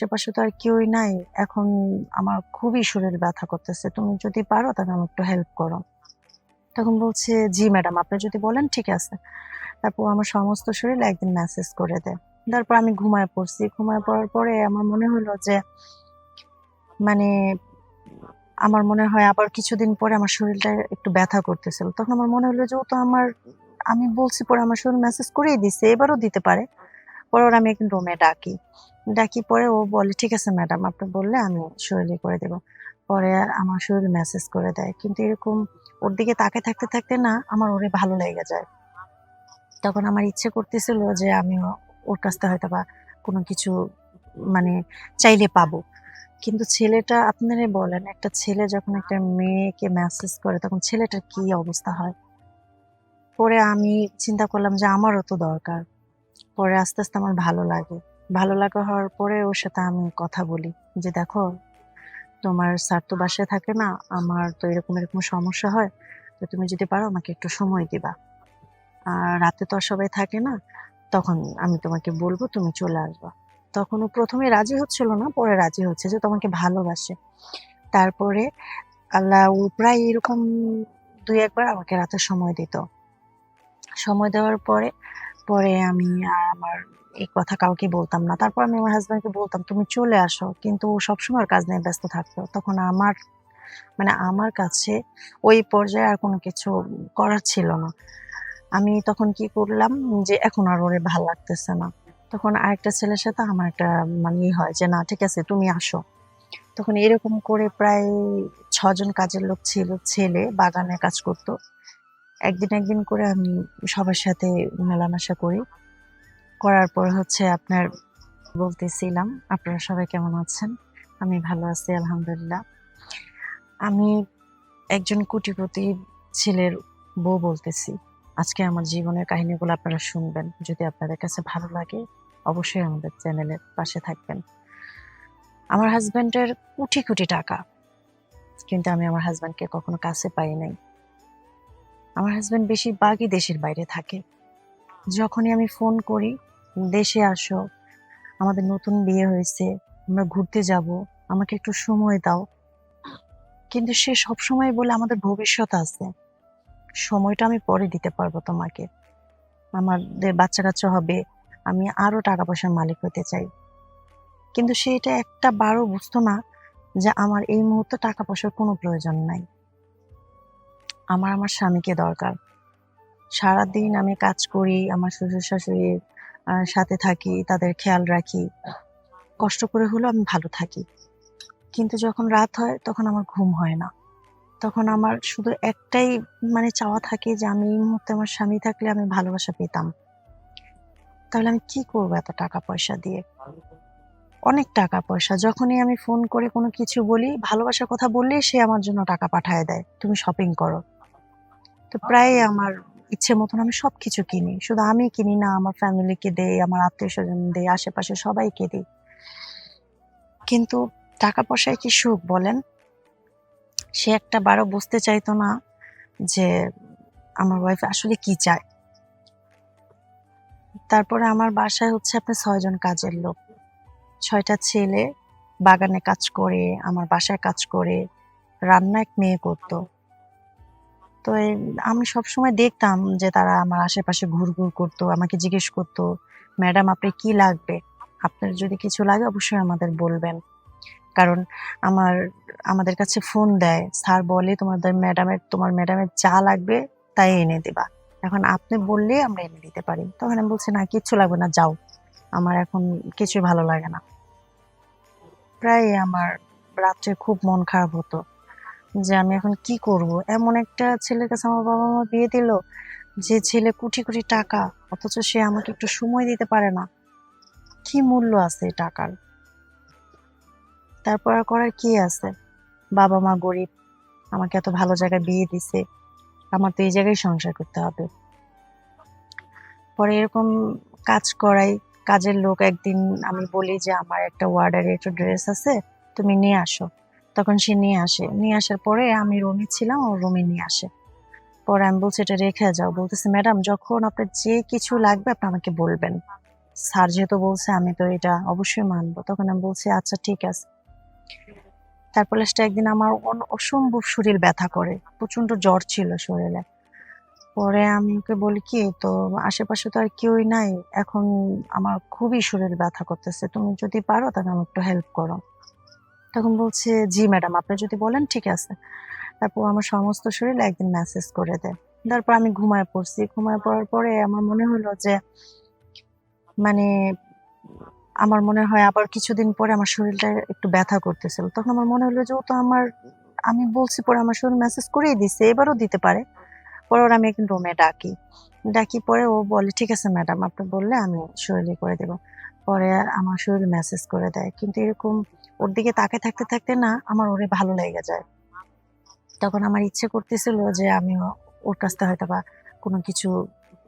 আশেপাশে তো আর কেউই নাই। এখন আমার খুবই শরীর ব্যথা করতেছে। তুমি যদি পারো তাহলে আমাকে একটু হেল্প করো। তখন বলছে, জি ম্যাডাম আপনি যদি বলেন, ঠিক আছে। তারপর আমার সমস্ত শরীর একদিন মেসেজ করে দেয়। তারপর আমি ঘুমায় পড়ছি। ঘুমায় পড়ার পরে আমার মনে হলো যে মানে আমার মনে হয় আবার কিছুদিন পরে আমার শরীরটা একটু ব্যথা করতেছিল। তখন আমার মনে হলো যে, ও তো আমার, আমি বলছি পরে আমার শরীর মেসেজ করেই দিছে, এবারও দিতে পারে। পরে আমি একদিন রুমে ডাকি। ডাকি, পরে ও বলে, ঠিক আছে ম্যাডাম, আপনি বললে আমি শরীরে করে দেব। পরে আমার শরীর মেসেজ করে দেয়। কিন্তু এরকম ওর দিকে তাকে থাকতে থাকতে না আমার ওরে ভালো লেগে যায়। তখন আমার ইচ্ছে করতেছিল যে আমি ওর কাছ থেকে হয়তো বা কোনো কিছু মানে চাইলে পাবো। কিন্তু ছেলেটা আপনারা বলেন, একটা ছেলে যখন একটা মেয়েকে মেসেজ করে, তখন ছেলেটার কি অবস্থা হয়? পরে আমি চিন্তা করলাম যে আমারও তো দরকার। পরে আস্তে আস্তে আমার ভালো লাগে। ভালো লাগা হওয়ার পরে ওর সাথে আমি কথা বলি যে, দেখো, তোমার স্যার তো বাসায় থাকে না, আমার তো এরকম এরকম সমস্যা হয়, তো তুমি যদি পারো আমাকে একটু সময় দিবা। আর রাতে তো আর সবাই থাকে না, তখন আমি তোমাকে বলব তুমি চলে আসবা। তখন ও প্রথমে রাজি হচ্ছিল না, পরে রাজি হচ্ছে যে তোমাকে ভালোবাসে। তারপরে আল্লাহ ও প্রায় এরকম দুই একবার আমাকে রাতে সময় দিত। সময় দেওয়ার পরে পরে আমি আর আমার এই কথা কাউকে বলতাম না। তারপর আমি আমার হাজব্যান্ডকে বলতাম, তুমি চলে আসো। কিন্তু ও সবসময় কাজ নিয়ে ব্যস্ত থাকতো। তখন আমার মানে আমার কাছে ওই পর্যায়ে আর কোনো কিছু করার ছিল না। আমি তখন কি করলাম যে, এখন আর ওরে ভালো লাগতেছে না। তখন আরেকটা ছেলের সাথে আমার একটা মানে ই হয় যে, না, ঠিক আছে, তুমি আসো। তখন এরকম করে প্রায় ছজন কাজের লোক ছিল, ছেলে বাগানে কাজ করতো। একদিন একদিন করে আমি সবার সাথে মেলামেশা করি। করার পর হচ্ছে আপনার বলতেছিলাম, আপনারা সবাই কেমন আছেন? আমি ভালো আছি, আলহামদুলিল্লাহ। আমি একজন কোটিপতি ছেলের বউ বলতেছি, আজকে আমার জীবনের কাহিনীগুলো আপনারা শুনবেন। যদি আপনাদের কাছে ভালো লাগে, অবশ্যই আমাদের চ্যানেলের পাশে থাকবেন। আমার হাজব্যান্ডের কোটি কোটি টাকা, কিন্তু আমি আমার হাজব্যান্ডকে কখনো কাছে পাই নাই। আমার হাজব্যান্ড বেশিরভাগই দেশের বাইরে থাকে। যখনই আমি ফোন করি দেশে আসো। আমাদের নতুন বিয়ে হয়েছে, আমরা ঘুরতে যাব, আমাকে একটু সময় দাও। কিন্তু সে সব সময় বলে আমাদের ভবিষ্যৎ আছে। সময়টা আমি পরে দিতে পারব তোমাকে। আমাদের বাচ্চা কাচ্চা হবে, আমি আরও টাকা পয়সার মালিক হতে চাই। কিন্তু সে এটা একটা বারও বুঝতো না যে আমার এই মুহূর্তে টাকা পয়সার কোনো প্রয়োজন নাই। আমার আমার স্বামীকে দরকার। সারাদিন আমি কাজ করি, আমার শ্বশুর শাশুড়ির সাথে থাকি, তাদের খেয়াল রাখি। কষ্ট করে হলেও আমি ভালো থাকি। কিন্তু যখন রাত হয়, তখন আমার ঘুম হয় না। তখন আমার শুধু একটাই মানে চাওয়া থাকে যে আমি এই মুহূর্তে আমার স্বামী থাকলে আমি ভালোবাসা পেতাম। তাহলে আমি কি করব এত টাকা পয়সা দিয়ে? অনেক টাকা পয়সা। যখনই আমি ফোন করে কোনো কিছু বলি, ভালোবাসার কথা বললেই সে আমার জন্য টাকা পাঠায় দেয়। তুমি শপিং করো। তো প্রায় আমার ইচ্ছে মতন আমি সবকিছু কিনি। শুধু আমি কিনি না, আমার ফ্যামিলিকে দেই, আমার আত্মীয় স্বজন দেই, আশেপাশে সবাইকে দিই। কিন্তু টাকা পয়সায় কি সুখ বলেন? সে একটা বারো বুঝতে চাইতো না যে আমার ওয়াইফ আসলে কি চায়। তারপরে আমার বাসায় হচ্ছে আপনার ছয়জন কাজের লোক। ছয়টা ছেলে বাগানে কাজ করে, আমার বাসায় কাজ করে, রান্না এক মেয়ে করতো। তো আমি সবসময় দেখতাম যে তারা আমার আশেপাশে ঘুরঘুর করতো, আমাকে জিজ্ঞেস করতো, ম্যাডাম আপনার কি লাগবে? আপনার যদি কিছু লাগে অবশ্যই আমাদের বলবেন। কারণ আমার, আমাদের কাছে ফোন দেয়, স্যার বলে তোমাদের ম্যাডামের, তোমার ম্যাডামের যা লাগবে তাই এনে দিবা। এখন আপনি বললে আমরা এনে দিতে পারি। তখন আমি বলছি, না, কিচ্ছু লাগবে না, যাও। আমার এখন কিছুই ভালো লাগে না। প্রায় আমার রাত্রে খুব মন খারাপ হতো। যে আমি এখন কি করব? এমন একটা ছেলের কাছে আমার বাবা মা বিয়ে দিল, যে ছেলে কোটি কোটি টাকা, অথচ সে আমাকে একটু সময় দিতে পারে না। কি মূল্য আছে এই টাকার? তারপর আর করার কি আছে? বাবা মা গরিব, আমাকে এত ভালো জায়গায় বিয়ে দিছে, আমার তো এই জায়গায় সংসার করতে হবে। পরে এরকম কাজ করাই, কাজের লোক একদিন আমি বলি যে, আমার একটা ওয়ার্ডারে একটু ড্রেস আছে, তুমি নিয়ে আসো। তখন সে নিয়ে আসে। নিয়ে আসার পরে আমি রুমে ছিলাম, ও রুমে নিয়ে আসে। পরে আমি বলছি, এটা রেখে যাও। বলতেছে, ম্যাডাম, যখন আপনার যে কিছু লাগবে আপনি আমাকে বলবেন। স্যার যেহেতু বলছে, আমি তো এটা অবশ্যই মানবো। তখন আমি বলছি আচ্ছা ঠিক আছে। তারপর লাস্টে একদিন আমার অসম্ভব শরীর ব্যথা করে। প্রচণ্ড জ্বর ছিল শরীরে। পরে আমি ওকে বলি, কি, তো আশেপাশে তো আর কেউই নাই। এখন আমার খুবই শরীর ব্যথা করতেছে। তুমি যদি পারো তাহলে আমাকে একটু হেল্প করো। তখন বলছে, জি ম্যাডাম, আপনি যদি বলেন, ঠিক আছে। তারপর আমার সমস্ত শরীর একদিন মেসেজ করে দেয়। তারপর আমি ঘুমায় পড়ছি। ঘুমায় পড়ার পরে আমার মনে হলো যে মানে আমার মনে হয় আবার কিছুদিন পরে আমার শরীরটা একটু ব্যথা করতেছিল। তখন আমার মনে হলো যে, ও তো আমার, আমি বলছি পরে আমার শরীর মেসেজ করেই দিছে, এবারও দিতে পারে। পরে ওর আমি একদিন রুমে ডাকি। ডাকি পরে ও বলে, ঠিক আছে ম্যাডাম, আপনি বললে আমি শরীরে করে দেব। পরে আর আমার শরীর মেসেজ করে দেয়। কিন্তু এরকম ওর দিকে তাকে থাকতে থাকতে না আমার ওরে ভালো লেগে যায়। তখন আমার ইচ্ছে করতেছিল যে আমি ওর কাছ থেকে হয়তো বা কোনো কিছু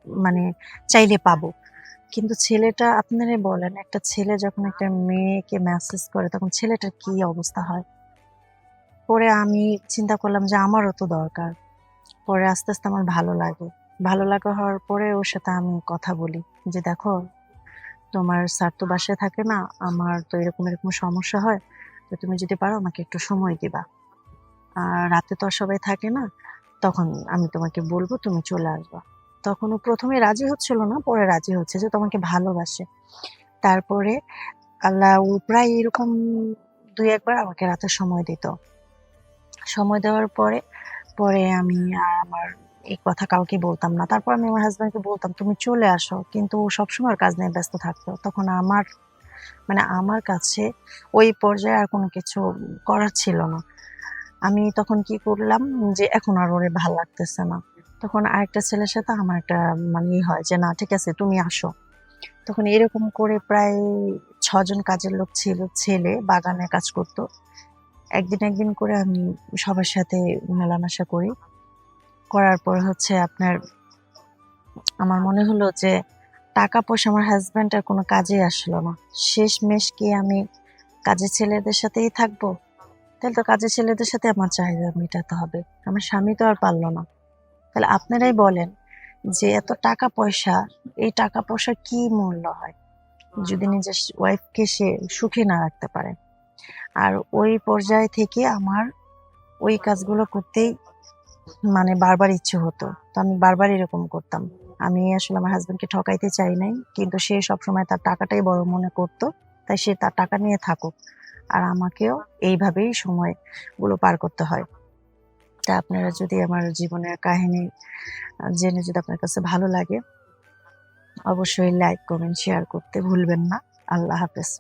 মানে চাইলে পাবো। কিন্তু ছেলেটা, আপনারাই বলেন, একটা ছেলে যখন একটা মেয়েকে মেসেজ করে, তখন ছেলেটার কি অবস্থা হয়? পরে আমি চিন্তা করলাম যে আমারও তো দরকার। পরে আস্তে আস্তে আমার ভালো লাগে। ভালো লাগা হওয়ার পরে ওর সাথে আমি কথা বলি যে, দেখো তোমার স্যার তো বাসায় থাকে না, আমার তো এরকম এরকম সমস্যা হয়, তো তুমি যদি পারো আমাকে একটু সময় দিবা। আর রাতে তো আর সবাই থাকে না, তখন আমি তোমাকে বলব তুমি চলে আসবা। তখন ও প্রথমে রাজি হচ্ছিল না, পরে রাজি হচ্ছে যে তোমাকে ভালোবাসে। তারপরে আল্লাহ ও প্রায় এরকম দুই একবার আমাকে রাতে সময় দিত। সময় দেওয়ার পরে পরে আমি আর আমার এই কথা কাউকে বলতাম না। তারপর আমি আমার হাজব্যান্ডকে বলতাম, তুমি চলে আসো। কিন্তু ও সবসময় কাজ নিয়ে ব্যস্ত থাকতো। তখন আমার মানে আমার কাছে ওই পর্যায়ে আর কোনো কিছু করার ছিল না। আমি তখন কি করলাম যে, এখন আর ওরে ভালো লাগতেছে না। তখন আরেকটা ছেলের সাথে আমার একটা মানে হয় যে, না, ঠিক আছে, তুমি আসো। তখন এরকম করে প্রায় ছজন কাজের লোক ছিল, ছেলে বাগানে কাজ করতো। একদিন একদিন করে আমি সবার সাথে মেলামেশা করি। করার পর হচ্ছে আপনার, আমার মনে হলো যে টাকা পয়সা আমার হাজব্যান্ড আর কোনো কাজে আসলো না। শেষ মেশ কি আমি কাজের ছেলেদের সাথেই থাকব? তাহলে তো কাজের ছেলেদের সাথে আমার চাহিদা মেটাতে হবে। আমার স্বামী তো আর পারল না। তাহলে আপনারাই বলেন যে এত টাকা পয়সা, এই টাকা পয়সা কি মূল্য হয়? যদি নিজের ওয়াইফকে সে সুখে না রাখতে পারে। আর ওই পর্যায় থেকে আমার ওই কাজগুলো করতেই মানে বারবার ইচ্ছে হতো। তো আমি বারবার এরকম করতাম। আমি আসলে আমার হাজবেন্ডকে ঠকাইতে চাই নাই, কিন্তু সে সবসময় তার টাকাটাই বড় মনে করতো, তাই সে তার টাকা নিয়ে থাকুক। আর আমাকেও এইভাবেই সময়গুলো পার করতে হয়। তা আপনারা যদি আমার জীবনের কাহিনী জেনে যদি আপনার কাছে ভালো লাগে, অবশ্যই লাইক কমেন্ট শেয়ার করতে ভুলবেন না। আল্লাহ হাফেজ।